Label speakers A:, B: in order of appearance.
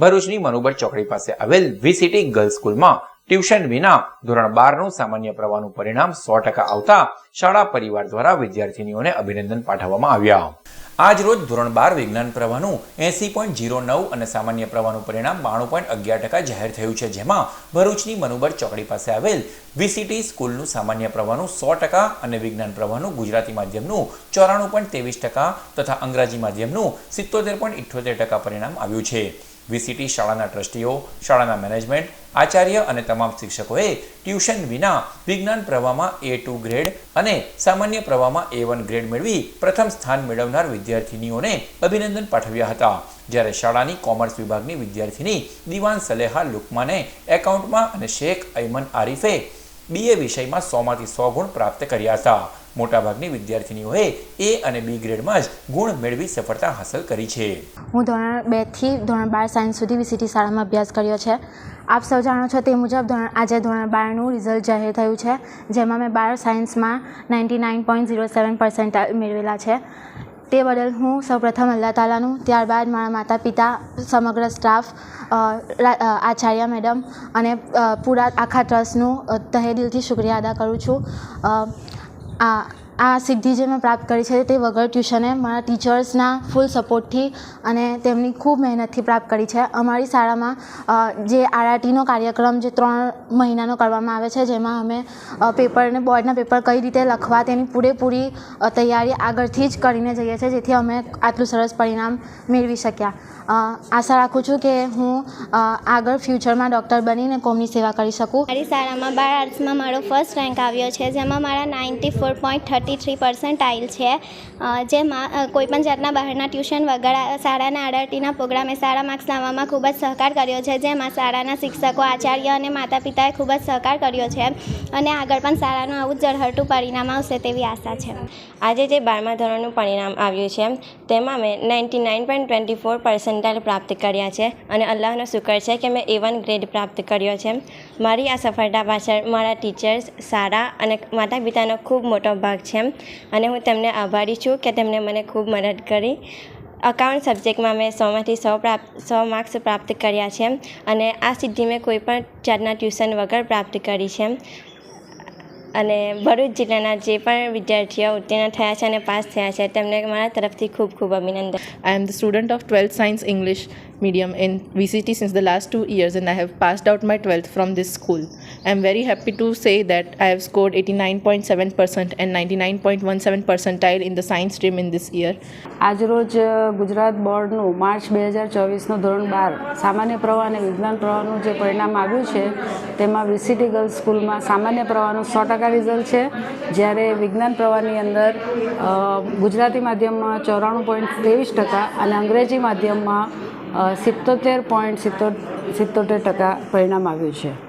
A: ભરૂચની મનુબર ચોકડી પાસે આવેલ વીસીટી ગર્લ્સ સ્કૂલમાં ટ્યુશન વિના ધોરણ બારનું સામાન્ય પ્રવાહનું પરિણામ સો ટકા આવતા શાળા પરિવાર દ્વારા વિદ્યાર્થીનીઓને અભિનંદન પાઠવવામાં આવ્યા. આજ રોજ ધોરણ બાર વિજ્ઞાન પ્રવાહનું એસી પોઈન્ટ જીરો નવ અને સામાન્ય પ્રવાહનું પરિણામ બાણું પોઈન્ટ અગિયાર ટકા જાહેર થયું છે. જેમાં ભરૂચની મનુબર ચોકડી પાસે આવેલ વીસીટી સ્કૂલનું સામાન્ય પ્રવાહનું સો ટકા અને વિજ્ઞાન પ્રવાહનું ગુજરાતી માધ્યમનું ચોરાણું પોઈન્ટ ત્રેવીસ ટકા તથા અંગ્રેજી માધ્યમનું સિત્તોતેર પોઈન્ટ ઇઠ્યોતેર ટકા પરિણામ આવ્યું છે. વીસીટી શાળાના ટ્રસ્ટીઓ, શાળાના મેનેજમેન્ટ, આચાર્ય અને તમામ શિક્ષકોએ ટ્યુશન વિના વિજ્ઞાન પ્રવાહમાં એ ટુ ગ્રેડ અને સામાન્ય પ્રવાહમાં એ વન ગ્રેડ મેળવી પ્રથમ સ્થાન મેળવનાર વિદ્યાર્થીનીઓને અભિનંદન પાઠવ્યા હતા. જ્યારે શાળાની કોમર્સ વિભાગની વિદ્યાર્થીની દિવાન સલેહા લુકમાને એકાઉન્ટમાં અને શેખ અયમન આરીફે બીએ વિષયમાં સોમાંથી સો ગુણ પ્રાપ્ત કર્યા હતા. મોટાભાગની વિદ્યાર્થિનીઓએ એ અને બી ગ્રેડમાં જ ગુણ મેળવી સફળતા હાંસલ કરી છે.
B: હું ધોરણ બેથી ધોરણ બાર સાયન્સ સુધી વીસીટી શાળામાં અભ્યાસ કર્યો છે. આપ સૌ જાણો છો તે મુજબ ધોરણ આજે ધોરણ બારનું રિઝલ્ટ જાહેર થયું છે, જેમાં મેં બાર સાયન્સમાં ninety nine point zero seven percentile મેળવેલા છે. તે બદલ હું સૌપ્રથમ અલ્લાહ તાલાનું, ત્યારબાદ મારા માતા પિતા સમગ્ર સ્ટાફ આચાર્ય મેડમ અને પૂરા આખા ટ્રસ્ટનું તહે દિલથી શુક્રિયા અદા કરું છું. 啊。આ સિદ્ધિ જે મેં પ્રાપ્ત કરી છે તે વગર ટ્યુશને મારા ટીચર્સના ફૂલ સપોર્ટથી અને તેમની ખૂબ મહેનતથી પ્રાપ્ત કરી છે. અમારી શાળામાં જે આરઆરટીનો કાર્યક્રમ જે ત્રણ મહિનાનો કરવામાં આવે છે, જેમાં અમે પેપરને, બોર્ડના પેપર કઈ રીતે લખવા તેની પૂરેપૂરી તૈયારી આગળથી જ કરીને જઈએ છીએ, જેથી અમે આટલું સરસ પરિણામ મેળવી શક્યા. આશા રાખું છું કે હું આગળ ફ્યુચરમાં ડૉક્ટર બનીને કોમની સેવા કરી શકું.
C: મારી શાળામાં બાર આર્ટ્સમાં મારો ફર્સ્ટ રેન્ક આવ્યો છે, જેમાં મારા ninety four point thirty three percentile છે. જેમાં કોઈપણ જાતના બહારના ટ્યુશન વગર શાળાના આરઆરટીના પ્રોગ્રામે સારા માર્ક્સ લાવવામાં ખૂબ જ સહકાર કર્યો છે. જેમાં શાળાના શિક્ષકો, આચાર્ય અને માતા પિતાએ ખૂબ જ સહકાર કર્યો છે. અને આગળ પણ શાળાનું આવું જ પરિણામ આવશે તેવી આશા છે.
D: આજે જે બારમા ધોરણનું પરિણામ આવ્યું છે, તેમાં મેં ninety nine point twenty four percentile પ્રાપ્ત કર્યા છે. અને અલ્લાહનો શુકર છે કે મેં એ વન ગ્રેડ પ્રાપ્ત કર્યો છે. મારી આ સફળતા પાછળ મારા ટીચર્સ શાળા અને માતા પિતાનો ખૂબ મોટો ભાગ છે. અને હું તેમને આભારી છું કે તેમણે મને ખૂબ મદદ કરી. અકાઉન્ટ સબ્જેક્ટમાં મેં સોમાંથી સો પ્રાપ્ત, સો માર્ક્સ પ્રાપ્ત કર્યા છે અને આ સિદ્ધિ મેં કોઈપણ જાતના ટ્યુશન વગર પ્રાપ્ત કરી છે અને ભરૂચ જિલ્લાના જે પણ વિદ્યાર્થીઓ ઉત્તીર્ણ થયા છે અને પાસ થયા છે તેમને મારા તરફથી ખૂબ ખૂબ અભિનંદન
E: I am the student of 12th Science English medium in VCT since the last two years and I have passed out my 12th from this school. I am very happy to say that I have scored 89.7% and 99.17 percentile in the science stream in this year.
F: આજરોજ ગુજરાત બોર્ડનું March બે હજાર ચોવીસનું ધોરણ બાર સામાન્ય પ્રવાહ અને વિજ્ઞાન પ્રવાહનું જે પરિણામ આવ્યું છે તેમાં વીસીટી ગર્લ્સ સ્કૂલમાં સામાન્ય પ્રવાહનું સો રિઝલ્ટ છે, જ્યારે વિજ્ઞાન પ્રવાહની અંદર ગુજરાતી માધ્યમમાં ચોરાણું પોઈન્ટ ત્રેવીસ ટકા અને અંગ્રેજી માધ્યમમાં સિત્તોતેર પોઈન્ટ સિત્તોતેર ટકા પરિણામ આવ્યું છે.